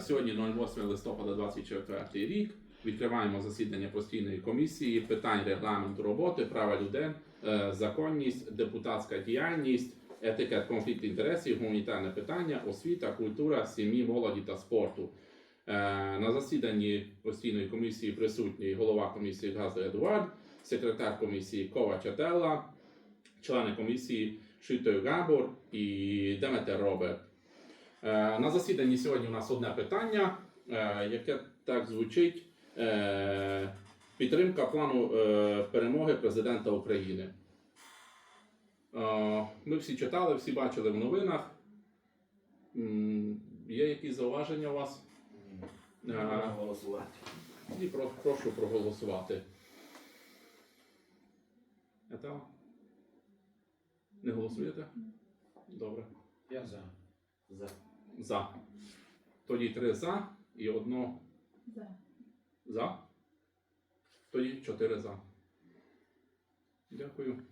Сьогодні 08 листопада 24 рік. Відкриваємо засідання постійної комісії питань регламенту роботи, права людей, е, законність, депутатська діяльність, етикет конфлікт інтересів, гуманітарне питання, освіта, культура, сім'ї, молоді та спорту. Е, На засіданні постійної комісії присутній голова комісії Газда Едуард, секретар комісії Ковач Ателла, члени комісії Шитою Габор і Деметер Роберт. Е, На засіданні сьогодні у нас одне питання, е, яке так звучить: е, підтримка плану перемоги президента України. Ми всі читали, всі бачили в новинах. Є якісь зауваження у вас? Голосувати. І про, прошу проголосувати. Ета? Не голосуєте? Добре. Я за. За. За. Тоді три за і одно За. за. Тоді чотири за. Дякую.